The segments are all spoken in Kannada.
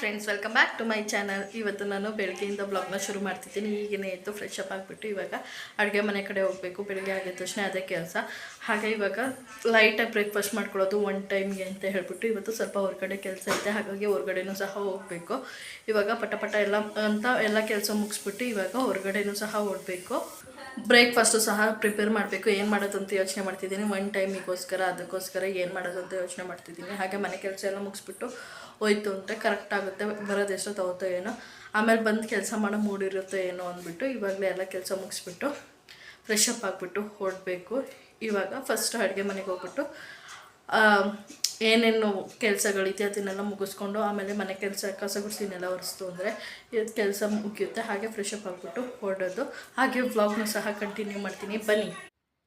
Friends welcome back to my channel ಇವತ್ತು ನಾನು ಬೆಳಗ್ಗೆಯಿಂದ ಬ್ಲಾಗ್ನ ಶುರು ಮಾಡ್ತಿದ್ದೀನಿ. ಈಗೇನೆ ಇತ್ತು ಫ್ರೆಶ್ ಅಪ್ ಆಗಿಬಿಟ್ಟು ಇವಾಗ ಅಡುಗೆ ಮನೆ ಕಡೆ ಹೋಗಬೇಕು. ಬೆಳಗ್ಗೆ ಆಗಿದ ತಕ್ಷಣ ಅದೇ ಕೆಲಸ. ಹಾಗೆ ಇವಾಗ ಲೈಟಾಗಿ ಬ್ರೇಕ್ಫಾಸ್ಟ್ ಮಾಡ್ಕೊಳ್ಳೋದು ಒನ್ ಟೈಮ್ಗೆ ಅಂತ ಹೇಳ್ಬಿಟ್ಟು ಇವತ್ತು ಸ್ವಲ್ಪ ಹೊರಗಡೆ ಕೆಲಸ ಇದೆ ಹಾಗಾಗಿ ಹೊರಗಡೆನೂ ಸಹ ಹೋಗಬೇಕು. ಇವಾಗ ಪಟ ಪಟ ಎಲ್ಲ, ಅಂತ ಎಲ್ಲ ಕೆಲಸ ಮುಗಿಸ್ಬಿಟ್ಟು ಇವಾಗ ಹೊರಗಡೆನೂ ಸಹ ಓಡಬೇಕು ಬ್ರೇಕ್ಫಾಸ್ಟು ಸಹ ಪ್ರಿಪೇರ್ ಮಾಡಬೇಕು. ಏನು ಮಾಡೋದು ಅಂತ ಯೋಚನೆ ಮಾಡ್ತಿದ್ದೀನಿ. ಒನ್ ಟೈಮಿಗೋಸ್ಕರ ಅದಕ್ಕೋಸ್ಕರ ಏನು ಮಾಡೋದು ಅಂತ ಯೋಚನೆ ಮಾಡ್ತಿದ್ದೀನಿ. ಹಾಗೆ ಮನೆ ಕೆಲಸ ಎಲ್ಲ ಮುಗಿಸ್ಬಿಟ್ಟು ಹೋಯ್ತು ಅಂತ ಕರೆಕ್ಟ್ ಆಗುತ್ತೆ, ಬರೋದು ಎಷ್ಟು ತಗೋತೋ ಏನೋ. ಆಮೇಲೆ ಬಂದು ಕೆಲಸ ಮಾಡೋ ಮೂಡಿರುತ್ತೋ ಏನೋ ಅಂದ್ಬಿಟ್ಟು ಇವಾಗಲೇ ಎಲ್ಲ ಕೆಲಸ ಮುಗಿಸ್ಬಿಟ್ಟು ಫ್ರೆಶ್ ಅಪ್ ಆಗಿಬಿಟ್ಟು ಹೊರಡಬೇಕು. ಇವಾಗ ಫಸ್ಟ್ ಅಡುಗೆ ಮನೆಗೆ ಹೋಗ್ಬಿಟ್ಟು ಏನೇನು ಕೆಲಸಗಳಿದೆ ಅದನ್ನೆಲ್ಲ ಮುಗಿಸ್ಕೊಂಡು ಆಮೇಲೆ ಮನೆ ಕೆಲಸ, ಕಸ ಗುಡಿಸಿನೆಲ್ಲ ಒರೆಸ್ತು ಅಂದರೆ ಇದು ಕೆಲಸ ಮುಗಿಯುತ್ತೆ, ಹಾಗೆ ಫ್ರೆಶ್ ಅಪ್ ಆಗಿಬಿಟ್ಟು ಹೊರಡೋದು. ಹಾಗೆ ವ್ಲಾಗ್ನ ಸಹ ಕಂಟಿನ್ಯೂ ಮಾಡ್ತೀನಿ. ಬನ್ನಿ.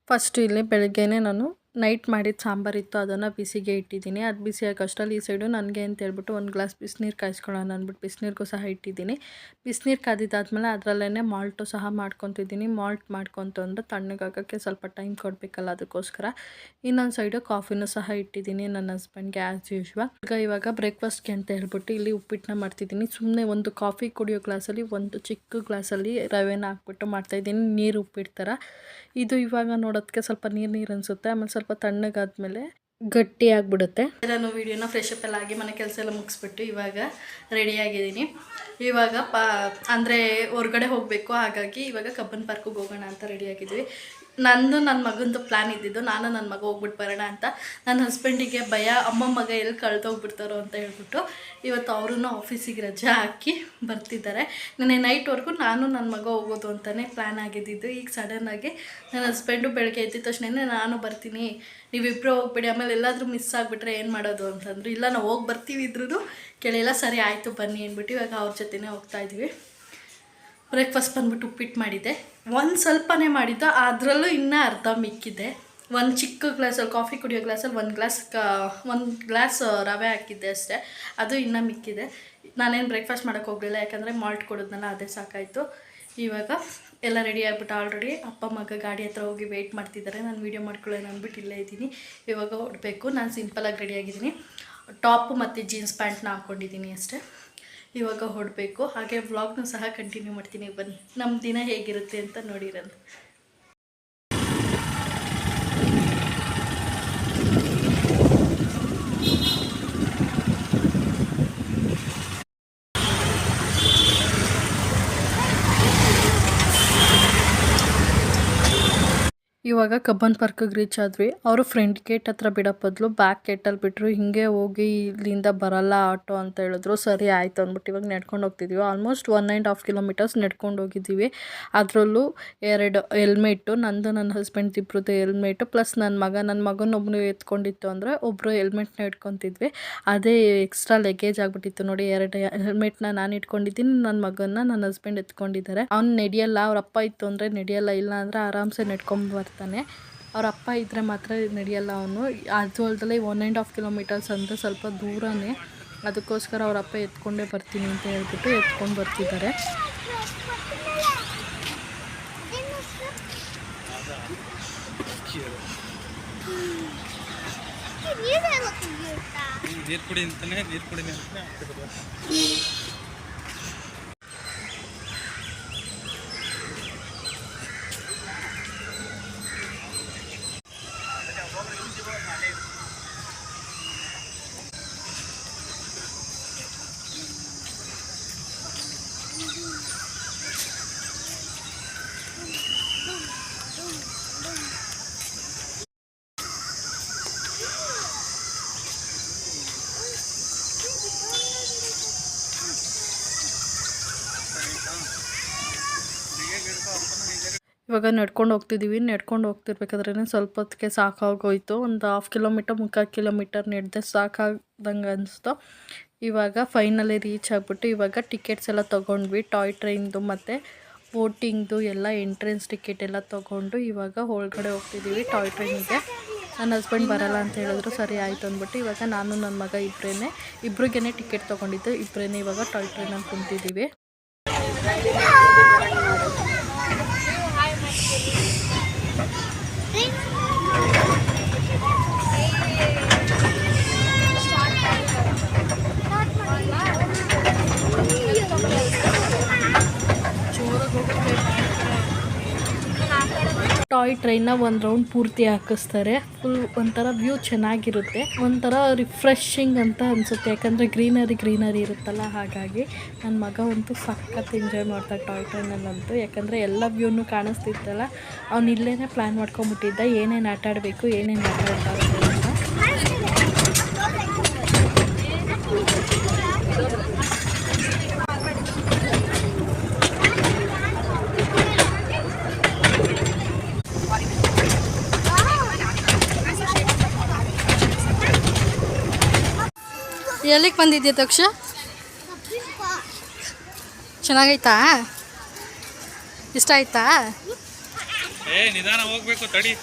ಫಸ್ಟ್ ಇಲ್ಲಿ ಬೆಳಗ್ಗೆನೇ ನಾನು ನೈಟ್ ಮಾಡಿದ ಸಾಂಬಾರಿತ್ತು ಅದನ್ನು ಬಿಸಿಗೆ ಇಟ್ಟಿದ್ದೀನಿ. ಅದು ಬಿಸಿ ಅಷ್ಟರಲ್ಲಿ ಈ ಸೈಡು ನನಗೆ ಅಂತ ಹೇಳ್ಬಿಟ್ಟು ಒಂದು ಗ್ಲಾಸ್ ಬಿಸಿನೀರು ಕಾಯಿಸ್ಕೊಳ್ಳೋಣ ಅಂದ್ಬಿಟ್ಟು ಬಿಸಿನೀರಿಗೂ ಸಹ ಇಟ್ಟಿದ್ದೀನಿ. ಬಿಸಿನೀರು ಕಾದಿದ್ದಾದ್ಮೇಲೆ ಅದರಲ್ಲೇ ಮಾಲ್ಟು ಸಹ ಮಾಡ್ಕೊತಿದ್ದೀನಿ. ಮಾಲ್ಟ್ ಮಾಡ್ಕೊತು ಅಂದರೆ ತಣ್ಣಗಾಗೋಕ್ಕೆ ಸ್ವಲ್ಪ ಟೈಮ್ ಕೊಡಬೇಕಲ್ಲ ಅದಕ್ಕೋಸ್ಕರ. ಇನ್ನೊಂದು ಸೈಡು ಕಾಫಿನೂ ಸಹ ಇಟ್ಟಿದ್ದೀನಿ ನನ್ನ ಹಸ್ಬೆಂಡ್ಗೆ ಆ್ಯಸ್ ಯೂಶ್ವಲ್ ಈಗ ಇವಾಗ ಬ್ರೇಕ್ಫಾಸ್ಟ್ಗೆ ಅಂತ ಹೇಳ್ಬಿಟ್ಟು ಇಲ್ಲಿ ಉಪ್ಪಿಟ್ಟನ್ನ ಮಾಡ್ತಿದ್ದೀನಿ. ಸುಮ್ಮನೆ ಒಂದು ಕಾಫಿ ಕುಡಿಯೋ ಗ್ಲಾಸಲ್ಲಿ ಒಂದು ಚಿಕ್ಕ ಗ್ಲಾಸಲ್ಲಿ ರವೆನ ಹಾಕ್ಬಿಟ್ಟು ಮಾಡ್ತಾಯಿದ್ದೀನಿ ನೀರು ಉಪ್ಪಿಡ್ತಾರ. ಇದು ಇವಾಗ ನೋಡೋದಕ್ಕೆ ಸ್ವಲ್ಪ ನೀರು ನೀರು ಅನಿಸುತ್ತೆ. ಆಮೇಲೆ ಸ್ವಲ್ಪ ತಣ್ಣಗಾದ್ಮೇಲೆ ಗಟ್ಟಿ ಆಗಿಬಿಡುತ್ತೆ ನಾನು ವಿಡಿಯೋನ ಫ್ರೆಶ್ ಅಪ್ ಎಲ್ಲ ಆಗಿ ಮನೆ ಕೆಲಸ ಎಲ್ಲ ಮುಗಿಸ್ಬಿಟ್ಟು ಇವಾಗ ರೆಡಿ ಆಗಿದ್ದೀನಿ. ಇವಾಗ ಪಾ ಅಂದರೆ ಹೊರಗಡೆ ಹೋಗಬೇಕು, ಹಾಗಾಗಿ ಇವಾಗ ಕಬ್ಬನ್ ಪಾರ್ಕಿಗೆ ಹೋಗೋಣ ಅಂತ ರೆಡಿ ಆಗಿದ್ವಿ. ನಂದು ನನ್ನ ಮಗಂದು ಪ್ಲ್ಯಾನ್ ಇದ್ದಿದ್ದು ನಾನು ನನ್ನ ಮಗ ಹೋಗ್ಬಿಟ್ಟು ಬರೋಣ ಅಂತ. ನನ್ನ ಹಸ್ಬೆಂಡಿಗೆ ಭಯ, ಅಮ್ಮ ಮಗ ಎಲ್ಲಿ ಕಳೆದೋಗ್ಬಿಡ್ತಾರೋ ಅಂತ ಹೇಳ್ಬಿಟ್ಟು ಇವತ್ತು ಅವರೂ ಆಫೀಸಿಗೆ ರಜೆ ಹಾಕಿ ಬರ್ತಿದ್ದಾರೆ. ನನಗೆ ನೈಟ್ವರೆಗೂ ನಾನು ನನ್ನ ಮಗ ಹೋಗೋದು ಅಂತಲೇ ಪ್ಲ್ಯಾನ್ ಆಗಿದ್ದಿದ್ದು. ಈಗ ಸಡನ್ನಾಗಿ ನನ್ನ ಹಸ್ಬೆಂಡು ಬೆಳಗ್ಗೆ ಎದ್ದಿದ ತಕ್ಷಣ ನಾನು ಬರ್ತೀನಿ. ನೀವಿಬ್ಬರು ಹೋಗ್ಬಿಡಿ, ಆಮೇಲೆ ಎಲ್ಲಾದರೂ ಮಿಸ್ ಆಗಿಬಿಟ್ರೆ ಏನು ಮಾಡೋದು ಅಂತಂದರು, ಇಲ್ಲ, ನಾವು ಹೋಗಿ ಬರ್ತೀವಿ ಇದ್ರದ್ದು ಕೇಳಿಲ್ಲ, ಸರಿ, ಆಯಿತು, ಬನ್ನಿ, ಅಂದ್ಬಿಟ್ಟು ಇವಾಗ ಅವ್ರ ಜೊತೆನೇ ಹೋಗ್ತಾ ಇದ್ದೀವಿ ಬ್ರೇಕ್ಫಾಸ್ಟ್ ಬಂದ್ಬಿಟ್ಟು ಉಪ್ಪಿಟ್ಟು ಮಾಡಿದ್ದೆ ಒಂದು ಸ್ವಲ್ಪನೇ ಮಾಡಿದ್ದು, ಅದರಲ್ಲೂ ಇನ್ನೂ ಅರ್ಧ ಮಿಕ್ಕಿದೆ. ಒಂದು ಚಿಕ್ಕ ಗ್ಲಾಸಲ್ಲಿ ಕಾಫಿ ಕುಡಿಯೋ ಗ್ಲಾಸಲ್ಲಿ ಒಂದು ಗ್ಲಾಸ್, ಕ, ಒಂದು ಗ್ಲಾಸ್ ರವೆ ಹಾಕಿದ್ದೆ ಅಷ್ಟೇ. ಅದು ಇನ್ನೂ ಮಿಕ್ಕಿದೆ. ನಾನೇನು ಬ್ರೇಕ್ಫಾಸ್ಟ್ ಮಾಡೋಕ್ಕೆ ಹೋಗಲಿಲ್ಲ, ಯಾಕಂದರೆ ಮಾಲ್ಟ್ ಕೊಡೋದ್ನಲ್ಲ, ಅದೇ ಸಾಕಾಯಿತು. ಇವಾಗ ಎಲ್ಲ ರೆಡಿ ಆಗಿಬಿಟ್ಟು ಆಲ್ರೆಡಿ ಅಪ್ಪ, ಮಗ ಗಾಡಿ ಹತ್ರ ಹೋಗಿ ವೆಯ್ಟ್ ಮಾಡ್ತಿದ್ದಾರೆ ನಾನು ವೀಡಿಯೋ ಮಾಡ್ಕೊಳ್ಳೋಣ ಅಂದ್ಬಿಟ್ಟು ಇಲ್ಲೇ ಇದ್ದೀನಿ. ಇವಾಗ ಹೊಡಬೇಕು ನಾನು ಸಿಂಪಲಾಗಿ ರೆಡಿ ಆಗಿದ್ದೀನಿ. ಟಾಪು ಮತ್ತು ಜೀನ್ಸ್ ಪ್ಯಾಂಟ್ನ ಹಾಕ್ಕೊಂಡಿದ್ದೀನಿ ಅಷ್ಟೇ. ಇವಾಗ ಹೊಡಬೇಕು. ಹಾಗೆ ವ್ಲಾಗ್ನೂ ಸಹ ಕಂಟಿನ್ಯೂ ಮಾಡ್ತೀನಿ. ಬನ್ನಿ. ನಮ್ಮ ದಿನ ಹೇಗಿರುತ್ತೆ ಅಂತ ನೋಡಿರಂತ ಇವಾಗ ಕಬ್ಬನ್ ಪಾರ್ಕಿಗೆ ರೀಚ್ ಆದ್ವಿ. ಅವರು ಫ್ರೆಂಡ್ ಗೇಟ್ ಹತ್ರ ಬಿಡೋ ಬದಲು ಬ್ಯಾಕ್ ಗೇಟಲ್ಲಿ ಬಿಟ್ಟರು ಹಿಂಗೆ ಹೋಗಿ ಇಲ್ಲಿಂದ ಬರಲ್ಲ ಆಟೋ ಅಂತ ಹೇಳಿದ್ರು. ಸರಿ, ಆಯಿತು ಅಂದ್ಬಿಟ್ಟು ಇವಾಗ ನಡ್ಕೊಂಡು ಹೋಗ್ತಿದ್ವಿ. Almost one and half kilometres ನಡ್ಕೊಂಡು ಹೋಗಿದ್ದೀವಿ ಅದರಲ್ಲೂ ಎರಡು ಹೆಲ್ಮೆಟ್ಟು ನಂದು ನನ್ನ ಹಸ್ಬೆಂಡ್ ಇಬ್ಬರದ್ದು ಹೆಲ್ಮೆಟು ಪ್ಲಸ್ ನನ್ನ ಮಗ. ನನ್ನ ಮಗನೊಬ್ಬನು ಎತ್ಕೊಂಡಿತ್ತು ಅಂದರೆ ಒಬ್ಬರು ಹೆಲ್ಮೆಟ್ನ ಇಟ್ಕೊತಿದ್ವಿ. ಅದೇ ಎಕ್ಸ್ಟ್ರಾ ಲಗೇಜ್ ಆಗಿಬಿಟ್ಟಿತ್ತು ನೋಡಿ. ಎರಡು ಹೆಲ್ಮೆಟ್ನ ನಾನು ಇಟ್ಕೊಂಡಿದ್ದೀನಿ ನನ್ನ ಮಗನ ನನ್ನ ಹಸ್ಬೆಂಡ್ ಎತ್ಕೊಂಡಿದ್ದಾರೆ. ಅವ್ನು ನಡೆಯಲ್ಲ, ಅವ್ರ ಅಪ್ಪ ಇತ್ತು ಅಂದರೆ ನಡೆಯಲ್ಲ ಇಲ್ಲ ಅಂದರೆ ಆರಾಮ್ಸೆ ನಡ್ಕೊಂಡು ಬರ್ತಾನೆ ಅವ್ರ ಅಪ್ಪ ಇದ್ದರೆ ಮಾತ್ರ ನಡೆಯಲ್ಲ ಅವನು. ಅದು ಅಲ್ದಲೆ ಒನ್ ಆ್ಯಂಡ್ ಹಾಫ್ ಕಿಲೋಮೀಟರ್ಸ್ ಅಂದರೆ ಸ್ವಲ್ಪ ದೂರನೇ. ಅದಕ್ಕೋಸ್ಕರ ಅವ್ರ ಅಪ್ಪ ಎತ್ಕೊಂಡೇ ಬರ್ತೀನಿ ಅಂತ ಹೇಳ್ಬಿಟ್ಟು ಎತ್ಕೊಂಡು ಬರ್ತಿದ್ದಾರೆ. ನೀರು ಕುಡಿ ಅಂತಾನೆ, ನೀರು ಕುಡಿ ಇವಾಗ ನಡ್ಕೊಂಡು ಹೋಗ್ತಿದ್ದೀವಿ ನಡ್ಕೊಂಡು ಹೋಗ್ತಿರ್ಬೇಕಾದ್ರೆ ಸ್ವಲ್ಪ ಹೊತ್ತಿಗೆ ಸಾಕಾಗೋಯ್ತು. ಒಂದು ಹಾಫ್ ಕಿಲೋಮೀಟರ್ ಮುಕ್ಕಾಲು ಕಿಲೋಮೀಟರ್ ನಡೆದೆ ಸಾಕಾಗ್ದಂಗೆ ಅನಿಸ್ತು. ಇವಾಗ ಫೈನಲಿ ರೀಚ್ ಆಗಿಬಿಟ್ಟು ಇವಾಗ ಟಿಕೆಟ್ಸ್ ಎಲ್ಲ ತೊಗೊಂಡ್ವಿ. ಟಾಯ್ ಟ್ರೈನ್ದು ಮತ್ತು ಬೋಟಿಂಗ್ದು ಎಲ್ಲ ಎಂಟ್ರೆನ್ಸ್ ಟಿಕೆಟ್ ಎಲ್ಲ ತೊಗೊಂಡು ಇವಾಗ ಒಳಗಡೆ ಹೋಗ್ತಿದ್ದೀವಿ ಟಾಯ್ ಟ್ರೈನಿಗೆ ನನ್ನ ಹಸ್ಬೆಂಡ್ ಬರಲ್ಲ ಅಂತ ಹೇಳಿದ್ರು ಸರಿ ಆಯಿತು ಅಂದ್ಬಿಟ್ಟು ಇವಾಗ ನಾನು ನನ್ನ ಮಗ ಇಬ್ಬರೇ ಇಬ್ರಿಗೇ ಟಿಕೆಟ್ ತೊಗೊಂಡಿದ್ದು. ಇಬ್ಬರೇ ಇವಾಗ ಟಾಯ್ ಟ್ರೈನಲ್ಲಿ ಕುಂತಿದ್ದೀವಿ ಟಾಯ್ ಟ್ರೈನ್ನ ಒಂದು ರೌಂಡ್ ಪೂರ್ತಿ ಹಾಕಿಸ್ತಾರೆ. ಫುಲ್ ಒಂಥರ ವ್ಯೂ ಚೆನ್ನಾಗಿರುತ್ತೆ. ಒಂಥರ ರಿಫ್ರೆಶಿಂಗ್ ಅಂತ ಅನಿಸುತ್ತೆ. ಯಾಕಂದರೆ ಗ್ರೀನರಿ ಗ್ರೀನರಿ ಇರುತ್ತಲ್ಲ, ಹಾಗಾಗಿ ನನ್ನ ಮಗ ಅಂತೂ ಸಖತ್ ಎಂಜಾಯ್ ಮಾಡ್ತಾ ಟಾಯ್ ಟ್ರೈನಲ್ಲಂತೂ. ಯಾಕಂದರೆ ಎಲ್ಲ ವ್ಯೂನು ಕಾಣಿಸ್ತಿತ್ತಲ್ಲ. ಅವ್ನು ಇಲ್ಲೇ ಪ್ಲ್ಯಾನ್ ಮಾಡ್ಕೊಂಬಿಟ್ಟಿದ್ದ ಏನೇನು ಆಟ ಆಡಬೇಕು ಏನೇನು ಆಟ ಆಡಬಾರ್ದು ಅಂತ ಎಲ್ಲಿಗೆ ಬಂದಿದ್ದೆ ತಕ್ಷ ಚೆನ್ನಾಗೈತಾ? ಇಷ್ಟ ಆಯ್ತಾ? ಏ ನಿಧಾನ ಹೋಗ್ಬೇಕು ತಡಿ.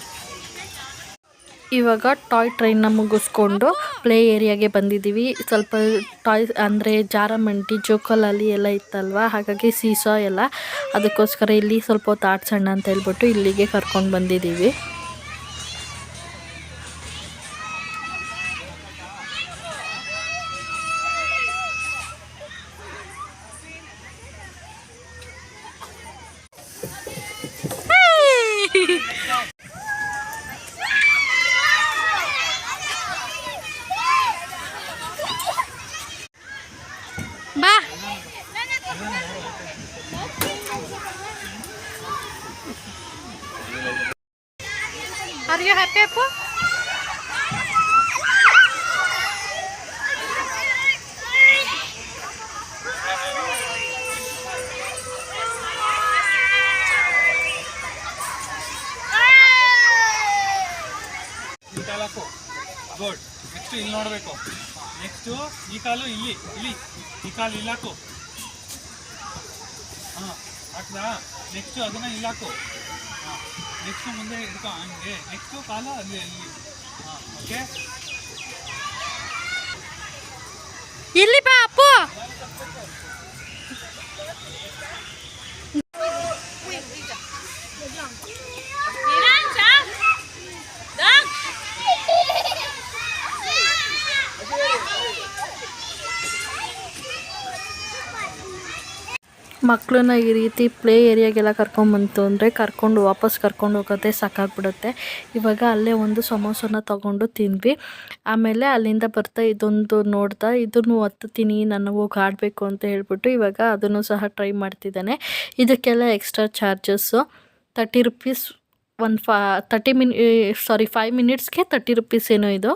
ಇವಾಗ ಟಾಯ್ ಟ್ರೈನ್ನ ಮುಗಿಸ್ಕೊಂಡು ಪ್ಲೇ ಏರಿಯಾಗೆ ಬಂದಿದ್ದೀವಿ. ಸ್ವಲ್ಪ ಟಾಯ್ ಅಂದರೆ ಜಾರಮಂಟಿ ಜೋಕಲಲ್ಲಿ ಎಲ್ಲ ಇತ್ತಲ್ವ? ಹಾಗಾಗಿ ಸೀಸಾ ಎಲ್ಲ. ಅದಕ್ಕೋಸ್ಕರ ಇಲ್ಲಿ ಸ್ವಲ್ಪ ಹೊತ್ತು ಆಡ್ಸೋಣ ಅಂತ ಹೇಳ್ಬಿಟ್ಟು ಇಲ್ಲಿಗೆ ಕರ್ಕೊಂಡು ಬಂದಿದ್ದೀವಿ ಬಾ ಆರ್ ಯು ಹ್ಯಾಪಿ ಅಪ್ಪು ಈ ಕಾಲು ಹಾಕು ಗುಡ್ ನೆಕ್ಸ್ಟ್ ಇಲ್ಲಿ ನೋಡಬೇಕು. ನೆಕ್ಸ್ಟು ಈ ಕಾಲು ಇಲ್ಲಿ ಇಲ್ಲಿ. ಈ ಕಾಲು ಇಲ್ಲಿ ಹಾಕು. ಹಾಂ, ಹಾಕ್ದಾ? ನೆಕ್ಸ್ಟು ಅದನ್ನು ಇಲ್ಲಾಕು ಹಾಂ, ನೆಕ್ಸ್ಟು ಮುಂದೆ ಹಿಡ್ಕೊ, ಹಂಗೆ. ನೆಕ್ಸ್ಟು ಕಾಲು ಅಲ್ಲಿ ಅಲ್ಲಿ. ಹಾಂ ಓಕೆ ಇಲ್ಲಿ ಬಾ ಅಪ್ಪು! ಮಕ್ಕಳನ್ನ ಈ ರೀತಿ ಪ್ಲೇ ಏರಿಯಾಗೆಲ್ಲ ಕರ್ಕೊಂಬಂತು ಅಂದರೆ ಕರ್ಕೊಂಡು ವಾಪಸ್ ಕರ್ಕೊಂಡು ಹೋಗೋದೇ ಸಾಕಾಗ್ಬಿಡುತ್ತೆ. ಇವಾಗ ಅಲ್ಲೇ ಒಂದು ಸಮೋಸನ ತೊಗೊಂಡು ತಿಂದ್ವಿ. ಆಮೇಲೆ ಅಲ್ಲಿಂದ ಬರ್ತಾ ಇದೊಂದು ನೋಡ್ತಾ ಇದನ್ನು ಹತ್ತುತ್ತೀನಿ ನಾನು ಹೋಗಿ ಆಡಬೇಕು ಅಂತ ಹೇಳ್ಬಿಟ್ಟು ಇವಾಗ ಅದನ್ನು ಸಹ ಟ್ರೈ ಮಾಡ್ತಿದ್ದಾನೆ. ಇದಕ್ಕೆಲ್ಲ ಎಕ್ಸ್ಟ್ರಾ ಚಾರ್ಜಸ್ಸು. ತರ್ಟಿ ರುಪೀಸ್ ಒಂದು ಫಾ, ತರ್ಟಿ ಮಿನಿ ಸಾರಿ, ಫೈವ್ ಮಿನಿಟ್ಸ್ಗೆ ತರ್ಟಿ ರುಪೀಸ್ ಏನೋ ಇದು.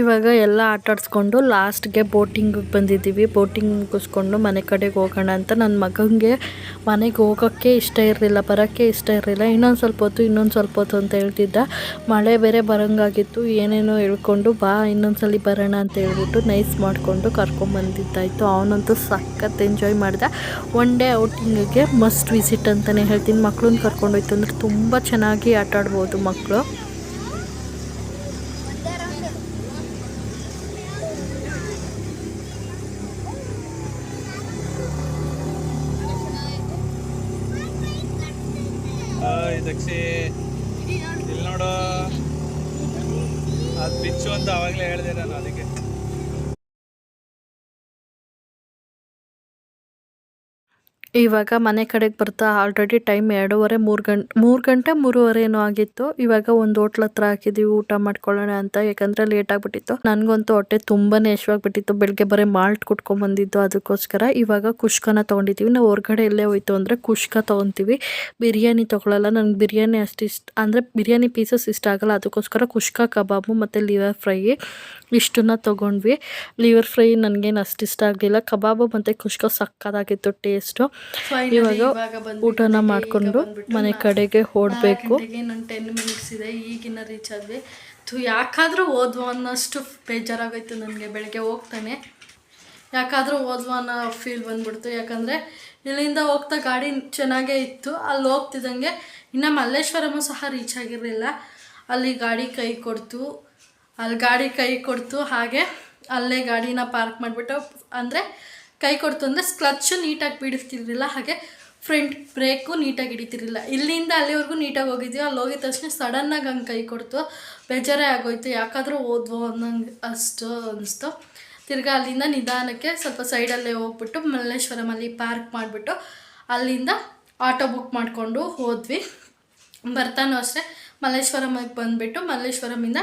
ಇವಾಗ ಎಲ್ಲ ಆಟ ಆಡಿಸ್ಕೊಂಡು ಲಾಸ್ಟ್ಗೆ ಬೋಟಿಂಗಿಗೆ ಬಂದಿದ್ದೀವಿ. ಬೋಟಿಂಗ್ ಮುಗಿಸ್ಕೊಂಡು ಮನೆ ಕಡೆಗೆ ಹೋಗೋಣ ಅಂತ. ನನ್ನ ಮಗನಿಗೆ ಮನೆಗೆ ಹೋಗೋಕ್ಕೆ ಇಷ್ಟ ಇರಲಿಲ್ಲ ಬರೋಕ್ಕೆ ಇಷ್ಟ ಇರಲಿಲ್ಲ. ಇನ್ನೊಂದು ಸ್ವಲ್ಪ ಹೊತ್ತು, ಇನ್ನೊಂದು ಸ್ವಲ್ಪ ಹೊತ್ತು ಅಂತ ಹೇಳ್ತಿದ್ದ. ಮಳೆ ಬೇರೆ ಬರೋಂಗಾಗಿತ್ತು. ಏನೇನೋ ಹೇಳ್ಕೊಂಡು ಬಾ ಇನ್ನೊಂದು ಸಲ ಬರೋಣ ಅಂತ ಹೇಳ್ಬಿಟ್ಟು ನೈಸ್ ಮಾಡಿಕೊಂಡು ಕರ್ಕೊಂಬಂದಿದ್ದಾಯಿತು ಅವನಂತೂ ಸಖತ್ ಎಂಜಾಯ್ ಮಾಡಿದೆ. ಒನ್ ಡೇ ಔಟಿಂಗಿಗೆ ಮಸ್ಟ್ ವಿಸಿಟ್ ಅಂತಲೇ ಹೇಳ್ತೀನಿ. ಮಕ್ಳನ್ನ ಕರ್ಕೊಂಡೋಯ್ತು ಅಂದರೆ ತುಂಬ ಚೆನ್ನಾಗಿ ಆಟ ಆಡ್ಬೋದು ಮಕ್ಕಳು ದಕ್ಷಿ ಇಲ್ಲಿ ನೋಡು. ಅದು ಬಿಚ್ಚು ಅಂತ ಅವಾಗಲೇ ಹೇಳಿದೆ ನಾನು ಅದಕ್ಕೆ ಇವಾಗ ಮನೆ ಕಡೆಗೆ ಬರ್ತಾ ಆಲ್ರೆಡಿ ಟೈಮ್ ಎರಡೂವರೆ, ಮೂರು ಗಂಟೆ ಮೂರು ಗಂಟೆ ಮೂರುವರೆ ಏನೋ ಆಗಿತ್ತು. ಇವಾಗ ಒಂದು ಹೋಟ್ಲ್ ಹತ್ರ ಹಾಕಿದ್ವಿ, ಊಟ ಮಾಡ್ಕೊಳ್ಳೋಣ ಅಂತ. ಯಾಕಂದರೆ ಲೇಟ್ ಆಗಿಬಿಟ್ಟಿತ್ತು. ನನಗಂತೂ ಹೊಟ್ಟೆ ತುಂಬಾನೇ ಯಶವಾಗಿಬಿಟ್ಟಿತ್ತು. ಬೆಳಗ್ಗೆ ಬರೀ ಮಾಲ್ಟ್ ಕುಟ್ಕೊಂಡ್ಬಂದಿದ್ದು ಅದಕ್ಕೋಸ್ಕರ. ಇವಾಗ ಕುಷ್ಕನ ತೊಗೊಂಡಿದ್ದೀವಿ ನಾವು ಹೊರಗಡೆ ಎಲ್ಲೇ ಹೋಯ್ತು ಅಂದರೆ ಕುಷ್ಕ ತೊಗೊತೀವಿ. ಬಿರಿಯಾನಿ ತೊಗೊಳಲ್ಲ. ನನಗೆ ಬಿರಿಯಾನಿ ಅಷ್ಟು ಇಷ್ಟ, ಅಂದರೆ ಬಿರಿಯಾನಿ ಪೀಸಸ್ ಇಷ್ಟ ಆಗಲ್ಲ. ಅದಕ್ಕೋಸ್ಕರ ಕುಷ್ಕ, ಕಬಾಬು ಮತ್ತು ಲಿವರ್ ಫ್ರೈ ಇಷ್ಟನ್ನ ತೊಗೊಂಡ್ವಿ. ಲಿವರ್ ಫ್ರೈ ನನಗೇನು ಅಷ್ಟು ಇಷ್ಟ ಆಗಲಿಲ್ಲ. ಕಬಾಬು ಮತ್ತು ಕುಷ್ಕ ಸಕ್ಕದಾಗಿತ್ತು ಟೇಸ್ಟು ಇವಾಗ ಊಟನ ಮಾಡಿಕೊಂಡು ಮನೆ ಕಡೆಗೆ ಓಡಬೇಕು ಇನ್ನೊಂದು ಟೆನ್ ಮಿನಿಟ್ಸ್ ಇದೆ ಈಗಿನ ರೀಚ್ ಆದ್ವಿ. ತು ಯಾಕಾದರೂ ಓದ್ವ ಅನ್ನೋಷ್ಟು ಬೇಜಾರಾಗೋಯ್ತು ನನಗೆ ಬೆಳಗ್ಗೆ ಹೋಗ್ತಾನೆ. ಯಾಕಾದರೂ ಓದ್ವಾ ಅನ್ನೋ ಫೀಲ್ ಬಂದ್ಬಿಡ್ತು. ಯಾಕಂದ್ರೆ ಇಲ್ಲಿಂದ ಹೋಗ್ತಾ ಗಾಡಿ ಚೆನ್ನಾಗೇ ಇತ್ತು ಅಲ್ಲಿ ಹೋಗ್ತಿದ್ದಂಗೆ ಇನ್ನು ಮಲ್ಲೇಶ್ವರಮು ಸಹ ರೀಚ್ ಆಗಿರಲಿಲ್ಲ. ಅಲ್ಲಿ ಗಾಡಿ ಕೈ ಕೊಡ್ತು ಅಲ್ಲಿ ಗಾಡಿ ಕೈ ಕೊಡ್ತು ಹಾಗೆ ಅಲ್ಲೇ ಗಾಡಿನ ಪಾರ್ಕ್ ಮಾಡಿಬಿಟ್ಟು ಅಂದರೆ ಕೈ ಕೊಡ್ತು ಅಂದರೆ ಕ್ಲಚ್ಚು ನೀಟಾಗಿ ಬಿಡಿಸ್ತಿರಲಿಲ್ಲ, ಹಾಗೆ ಫ್ರಂಟ್ ಬ್ರೇಕು ನೀಟಾಗಿ ಹಿಡಿತಿರಲಿಲ್ಲ. ಇಲ್ಲಿಂದ ಅಲ್ಲಿವರೆಗೂ ನೀಟಾಗಿ ಹೋಗಿದ್ವಿ. ಅಲ್ಲಿ ಹೋಗಿದ ತಕ್ಷಣ ಸಡನ್ನಾಗಿ ಹಂಗೆ ಕೈ ಕೊಡ್ತು. ಬೇಜಾರೇ ಆಗೋಯ್ತು. ಯಾಕಾದರೂ ಓದ್ವು ಅನ್ನಂಗೆ ಅಷ್ಟು ಅನಿಸ್ತು. ತಿರ್ಗಾ ಅಲ್ಲಿಂದ ನಿಧಾನಕ್ಕೆ ಸ್ವಲ್ಪ ಸೈಡಲ್ಲೇ ಹೋಗ್ಬಿಟ್ಟು ಮಲ್ಲೇಶ್ವರಮಲ್ಲಿ ಪಾರ್ಕ್ ಮಾಡಿಬಿಟ್ಟು ಅಲ್ಲಿಂದ ಆಟೋ ಬುಕ್ ಮಾಡಿಕೊಂಡು ಹೋದ್ವಿ. ಬರ್ತಾನೂ ಅಷ್ಟೇ. ಮಲ್ಲೇಶ್ವರಮಿಗೆ ಬಂದುಬಿಟ್ಟು ಮಲ್ಲೇಶ್ವರಮಿಂದ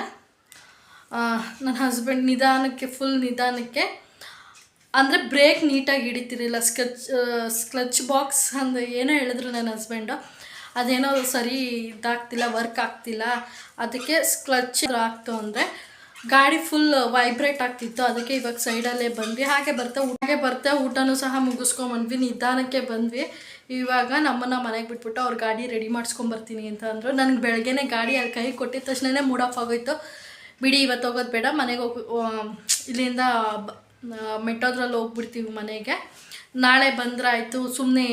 ನನ್ನ ಹಸ್ಬೆಂಡ್ ನಿಧಾನಕ್ಕೆ ಫುಲ್ ನಿಧಾನಕ್ಕೆ ಅಂದರೆ ಬ್ರೇಕ್ ನೀಟಾಗಿ ಹಿಡಿತಿರಲಿಲ್ಲ. ಸ್ಕ್ಲಚ್ ಸ್ಕ್ಲಚ್ ಬಾಕ್ಸ್ ಅಂದರೆ ಏನೋ ಹೇಳಿದ್ರು ನನ್ನ ಹಸ್ಬೆಂಡು. ಅದೇನೋ ಸರಿ ಇದಾಗ್ತಿಲ್ಲ, ವರ್ಕ್ ಆಗ್ತಿಲ್ಲ. ಅದಕ್ಕೆ ಸ್ಕ್ಲಚ್ ಆಗ್ತು ಅಂದರೆ ಗಾಡಿ ಫುಲ್ ವೈಬ್ರೇಟ್ ಆಗ್ತಿತ್ತು. ಅದಕ್ಕೆ ಇವಾಗ ಸೈಡಲ್ಲೇ ಬಂದ್ವಿ. ಹಾಗೆ ಬರ್ತಾ ಹಾಗೆ ಬರ್ತಾ ಊಟನೂ ಸಹ ಮುಗಿಸ್ಕೊಂಬಂದ್ವಿ. ನಿಧಾನಕ್ಕೆ ಬಂದ್ವಿ. ಇವಾಗ ನಮ್ಮನ್ನ ಮನೆಗೆ ಬಿಟ್ಬಿಟ್ಟು ಅವ್ರ ಗಾಡಿ ರೆಡಿ ಮಾಡಿಸ್ಕೊಂಬರ್ತೀನಿ ಅಂತ ಅಂದರು. ನನಗೆ ಬೆಳಗ್ಗೆನೇ ಗಾಡಿ ಅಲ್ಲಿ ಕೈ ಕೊಟ್ಟಿದ ತಕ್ಷಣನೇ ಮೂಡ್ ಆಫ್ ಆಗೋಯ್ತು. ಬಿಡಿ ಇವತ್ತು ಹೋಗೋದು ಬೇಡ. ಮನೆಗೆ ಹೋಗಿ ಇಲ್ಲಿಂದ ಮೆಟ್ಟೋದ್ರಲ್ಲಿ ಹೋಗ್ಬಿಡ್ತೀವಿ ಮನೆಗೆ. ನಾಳೆ ಬಂದ್ರಾಯ್ತು ಸುಮ್ಮನೆ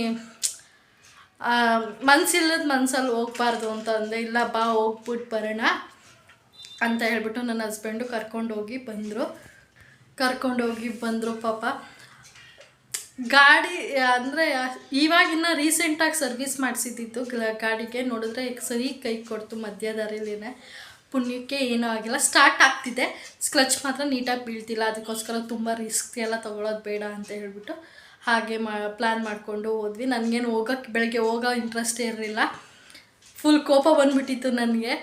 ಮನಸ್ಸಿಲ್ಲದ ಮನ್ಸಲ್ಲಿ ಹೋಗ್ಬಾರ್ದು ಅಂತ ಅಂದೆ. ಇಲ್ಲ, ಬಾ ಹೋಗ್ಬಿಟ್ಟು ಬರೋಣ ಅಂತ ಹೇಳ್ಬಿಟ್ಟು ನನ್ನ ಹಸ್ಬೆಂಡು ಕರ್ಕೊಂಡೋಗಿ ಬಂದರು. ಕರ್ಕೊಂಡೋಗಿ ಬಂದರು ಪಾಪ. ಗಾಡಿ, ಅಂದರೆ, ಇವಾಗಿನ್ನ ರೀಸೆಂಟಾಗಿ ಸರ್ವಿಸ್ ಮಾಡಿಸಿದ್ದಿತ್ತು ಗಾಡಿಗೆ ನೋಡಿದ್ರೆ ಸರಿ ಕೈ ಕೊಡ್ತು ಮಧ್ಯ ದಾರಿಲಿನೇ ಪುಣ್ಯಕ್ಕೆ ಏನೂ ಆಗಿಲ್ಲ. ಸ್ಟಾರ್ಟ್ ಆಗ್ತಿದೆ. ಸ್ಕ್ಲಚ್ ಮಾತ್ರ ನೀಟಾಗಿ ಬೀಳ್ತಿಲ್ಲ. ಅದಕ್ಕೋಸ್ಕರ ತುಂಬ ರಿಸ್ಕ್ ಎಲ್ಲ ತೊಗೊಳೋದು ಬೇಡ ಅಂತ ಹೇಳಿಬಿಟ್ಟು ಹಾಗೆ ಮಾ ಪ್ಲ್ಯಾನ್ ಮಾಡಿಕೊಂಡು ಹೋದ್ವಿ. ನನಗೇನು ಹೋಗೋಕ್ಕೆ ಬೆಳಗ್ಗೆ ಹೋಗೋ ಇಂಟ್ರೆಸ್ಟೇ ಇರಲಿಲ್ಲ. ಫುಲ್ ಕೋಪ ಬಂದ್ಬಿಟ್ಟಿತ್ತು ನನಗೆ.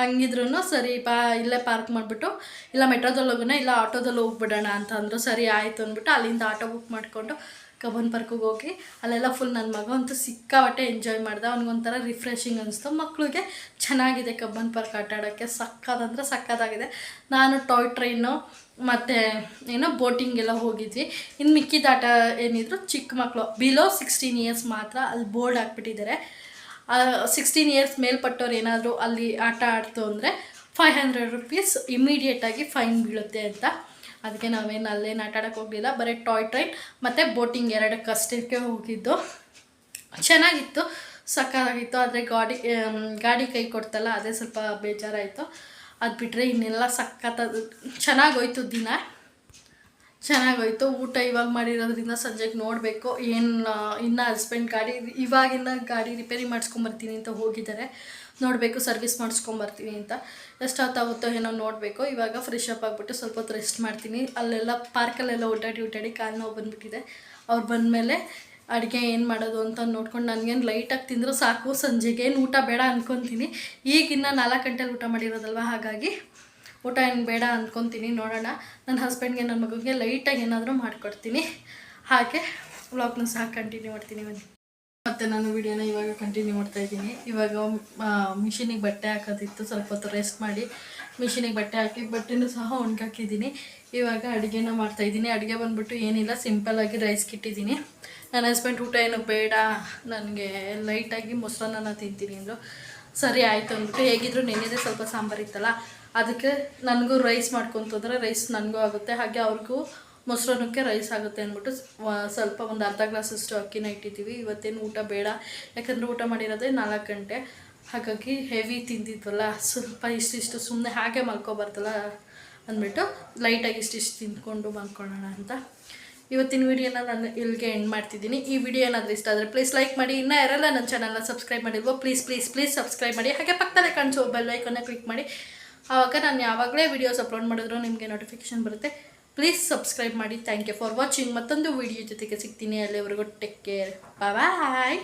ಹಂಗಿದ್ರು ಸರಿ, ಬಾ, ಇಲ್ಲೇ ಪಾರ್ಕ್ ಮಾಡಿಬಿಟ್ಟು, ಇಲ್ಲ ಮೆಟ್ರೋದಲ್ಲಿ ಹೋಗೋಣ ಇಲ್ಲ ಆಟೋದಲ್ಲಿ ಹೋಗ್ಬಿಡೋಣ ಅಂತ ಅಂದರು. ಸರಿ, ಆಯಿತು ಅಂದ್ಬಿಟ್ಟು ಅಲ್ಲಿಂದ ಆಟೋ ಬುಕ್ ಮಾಡಿಕೊಂಡು ಕಬ್ಬನ್ ಪಾರ್ಕಿಗೆ ಹೋಗಿ, ಅಲ್ಲೆಲ್ಲ ಫುಲ್ ನನ್ನ ಮಗ ಅಂತೂ ಸಿಕ್ಕಾಬಟ್ಟೆ ಎಂಜಾಯ್ ಮಾಡ್ದೆ. ಅವ್ನಿಗೊಂಥರ ರಿಫ್ರೆಶಿಂಗ್ ಅನಿಸ್ತು. ಮಕ್ಕಳಿಗೆ ಚೆನ್ನಾಗಿದೆ ಕಬ್ಬನ್ ಪಾರ್ಕ್ ಆಟ ಆಡೋಕ್ಕೆ. ಸಕ್ಕದಂದ್ರೆ ಸಕ್ಕದಾಗಿದೆ ನಾನು ಟಾಯ್ ಟ್ರೈನು ಮತ್ತು ಏನೋ ಬೋಟಿಂಗ್ ಎಲ್ಲ ಹೋಗಿದ್ವಿ. ಇನ್ನು ಮಿಕ್ಕಿದ ಆಟ ಏನಿದ್ರು ಚಿಕ್ಕ ಮಕ್ಕಳು ಬಿಲೋ ಸಿಕ್ಸ್ಟೀನ್ ಇಯರ್ಸ್ ಮಾತ್ರ ಅಲ್ಲಿ ಬೋರ್ಡ್ ಹಾಕ್ಬಿಟ್ಟಿದ್ದಾರೆ. ಸಿಕ್ಸ್ಟೀನ್ ಇಯರ್ಸ್ ಮೇಲ್ಪಟ್ಟವ್ರು ಏನಾದರೂ ಅಲ್ಲಿ ಆಟ ಆಡ್ತು ಅಂದರೆ ಫೈವ್ ಹಂಡ್ರೆಡ್ ರುಪೀಸ್ ಇಮಿಡಿಯೇಟಾಗಿ ಫೈನ್ ಬೀಳುತ್ತೆ ಅಂತ. ಅದಕ್ಕೆ ನಾವೇನು ಅಲ್ಲೇನು ಆಟ ಹೋಗಲಿಲ್ಲ. ಬರೀ ಟಾಯ್ ಟ್ರೈನ್ ಮತ್ತು ಬೋಟಿಂಗ್ ಎರಡಕ್ಕಷ್ಟಕ್ಕೆ ಹೋಗಿದ್ದು. ಚೆನ್ನಾಗಿತ್ತು. ಸಕ್ಕತ್ತಾಗಿತ್ತು ಆದರೆ ಗಾಡಿ ಗಾಡಿ ಕೈ ಕೊಡ್ತಲ್ಲ, ಅದೇ ಸ್ವಲ್ಪ ಬೇಜಾರಾಯಿತು. ಅದು ಬಿಟ್ಟರೆ ಇನ್ನೆಲ್ಲ ಸಕ್ಕತ್ತ ಚೆನ್ನಾಗೋಯ್ತು ದಿನ. ಚೆನ್ನಾಗೋಯ್ತು. ಊಟ ಇವಾಗ ಮಾಡಿರೋದ್ರಿಂದ ಸಂಜೆಗೆ ನೋಡಬೇಕು. ಏನು, ಇನ್ನು ಹಸ್ಬೆಂಡ್ ಗಾಡಿ, ಇವಾಗಿನ ಗಾಡಿ ರಿಪೇರಿ ಮಾಡಿಸ್ಕೊಂಬರ್ತೀನಿ ಅಂತ ಹೋಗಿದ್ದಾರೆ. ನೋಡಬೇಕು ಸರ್ವಿಸ್ ಮಾಡಿಸ್ಕೊಂಬರ್ತೀನಿ ಅಂತ. ಎಷ್ಟೊತ್ತಾಗುತ್ತೋ ಏನೋ ನೋಡಬೇಕು. ಇವಾಗ ಫ್ರೆಶ್ ಅಪ್ ಆಗಿಬಿಟ್ಟು ಸ್ವಲ್ಪ ಹೊತ್ತು ರೆಸ್ಟ್ ಮಾಡ್ತೀನಿ. ಅಲ್ಲೆಲ್ಲ ಪಾರ್ಕಲ್ಲೆಲ್ಲ ಓಡಾಡಿ ಓಡಾಡಿ ಕಾಲು ನೋವು ಬಂದುಬಿಟ್ಟಿದೆ. ಅವ್ರು ಬಂದಮೇಲೆ ಅಡುಗೆ ಏನು ಮಾಡೋದು ಅಂತ ನೋಡ್ಕೊಂಡು ನನಗೇನು ಲೈಟಾಗಿ ತಿಂದರೂ ಸಾಕು ಸಂಜೆಗೆ ಏನು ಊಟ ಬೇಡ ಅಂದ್ಕೊತೀನಿ ಈಗಿನ್ನ ನಾಲ್ಕು ಗಂಟೆಲಿ ಊಟ ಮಾಡಿರೋದಲ್ವ? ಹಾಗಾಗಿ ಊಟ ಏನು ಬೇಡ ಅಂದ್ಕೊತೀನಿ ನೋಡೋಣ. ನನ್ನ ಹಸ್ಬೆಂಡ್ಗೆ ನನ್ನ ಮಗುಗೆ ಲೈಟಾಗಿ ಏನಾದರೂ ಮಾಡಿಕೊಡ್ತೀನಿ. ಹಾಗೆ ವ್ಲಾಗ್ನ ಸಹ ಕಂಟಿನ್ಯೂ ಮಾಡ್ತೀನಿ. ಬನ್ನಿ ಮತ್ತು ನಾನು ವಿಡಿಯೋನ ಇವಾಗ ಕಂಟಿನ್ಯೂ ಮಾಡ್ತಾ ಇದ್ದೀನಿ. ಇವಾಗ ಮಿಷಿನಿಗೆ ಬಟ್ಟೆ ಹಾಕೋದಿತ್ತು, ಸ್ವಲ್ಪ ಹೊತ್ತು ರೆಸ್ಟ್ ಮಾಡಿ ಮಿಷಿನಿಗೆ ಬಟ್ಟೆ ಹಾಕಿ, ಬಟ್ಟೆನೂ ಸಹ ಒಣಗಾಕಿದ್ದೀನಿ. ಇವಾಗ ಅಡುಗೆನ ಮಾಡ್ತಾಯಿದ್ದೀನಿ ಅಡುಗೆ ಬಂದ್ಬಿಟ್ಟು ಏನಿಲ್ಲ ಸಿಂಪಲ್ಲಾಗಿ ರೈಸ್ ಇಟ್ಟಿದ್ದೀನಿ ನನ್ನ ಹಸ್ಬೆಂಡ್ ಊಟ ಏನು ಬೇಡ, ನನಗೆ ಲೈಟಾಗಿ ಮೊಸರನ್ನ ತಿಂತೀನಿ ಅಂದರು ಸರಿ, ಆಯಿತು ಅಂದ್ಬಿಟ್ಟು ಹೇಗಿದ್ರು ನೆನೆದೇ ಸ್ವಲ್ಪ ಸಾಂಬಾರಿತ್ತಲ್ಲ ಅದಕ್ಕೆ ನನಗೂ ರೈಸ್ ಮಾಡ್ಕೊತಂದ್ರೆ ರೈಸ್ ನನಗೂ ಆಗುತ್ತೆ. ಹಾಗೆ ಅವ್ರಿಗೂ ಮೊಸರನ್ನಕ್ಕೆ ರೈಸ್ ಆಗುತ್ತೆ ಅಂದ್ಬಿಟ್ಟು ಸ್ವಲ್ಪ ಒಂದು ಅರ್ಧ ಗ್ಲಾಸಷ್ಟು ಅಕ್ಕಿನ ಇಟ್ಟಿದ್ದೀವಿ ಇವತ್ತೇನು ಊಟ ಬೇಡ. ಯಾಕಂದರೆ ಊಟ ಮಾಡಿರೋದೇ ನಾಲ್ಕು ಗಂಟೆ. ಹಾಗಾಗಿ ಹೆವಿ ತಿಂದಿದ್ವಲ್ಲ, ಸ್ವಲ್ಪ ಇಷ್ಟಿಷ್ಟು ಸುಮ್ಮನೆ ಹಾಗೆ ಮಲ್ಕೊಬಾರ್ದಲ್ಲ ಅಂದ್ಬಿಟ್ಟು ಲೈಟಾಗಿ ಇಷ್ಟಿಷ್ಟು ತಿಂದ್ಕೊಂಡು ಮಲ್ಕೊಳ್ಳೋಣ ಅಂತ. ಇವತ್ತಿನ ವಿಡಿಯೋನ ನಾನು ಇಲ್ಲಿಗೆ ಎಂಡ್ ಮಾಡ್ತಿದ್ದೀನಿ. ಈ ವಿಡಿಯೋ ಏನಾದರೂ ಇಷ್ಟ ಆದರೆ ಪ್ಲೀಸ್ ಲೈಕ್ ಮಾಡಿ. ಇನ್ನೂ ಯಾರೆಲ್ಲ ನನ್ನ ಚಾನಲ್ನ ಸಬ್ಸ್ಕ್ರೈಬ್ ಮಾಡಿಲ್ವೋ ಪ್ಲೀಸ್ ಪ್ಲೀಸ್ ಪ್ಲೀಸ್ ಸಬ್ಸ್ಕ್ರೈಬ್ ಮಾಡಿ. ಹಾಗೆ ಪಕ್ಕದಲ್ಲೇ ಕಾಣಿಸೋ ಬೆಲ್ ಐಕನ್ನ ಕ್ಲಿಕ್ ಮಾಡಿ. ಆವಾಗ ನಾನು ಯಾವಾಗಲೇ ವಿಡಿಯೋಸ್ ಅಪ್ಲೋಡ್ ಮಾಡಿದ್ರು ನಿಮಗೆ ನೋಟಿಫಿಕೇಶನ್ ಬರುತ್ತೆ. ಪ್ಲೀಸ್ ಸಬ್ಸ್ಕ್ರೈಬ್ ಮಾಡಿ. ಥ್ಯಾಂಕ್ ಯು ಫಾರ್ ವಾಚಿಂಗ್ ಮತ್ತೊಂದು ವಿಡಿಯೋ ಜೊತೆಗೆ ಸಿಗ್ತೀನಿ. ಅಲ್ಲಿವರೆಗೂ ಟೇಕ್ ಕೇರ್ ಬಾಯ್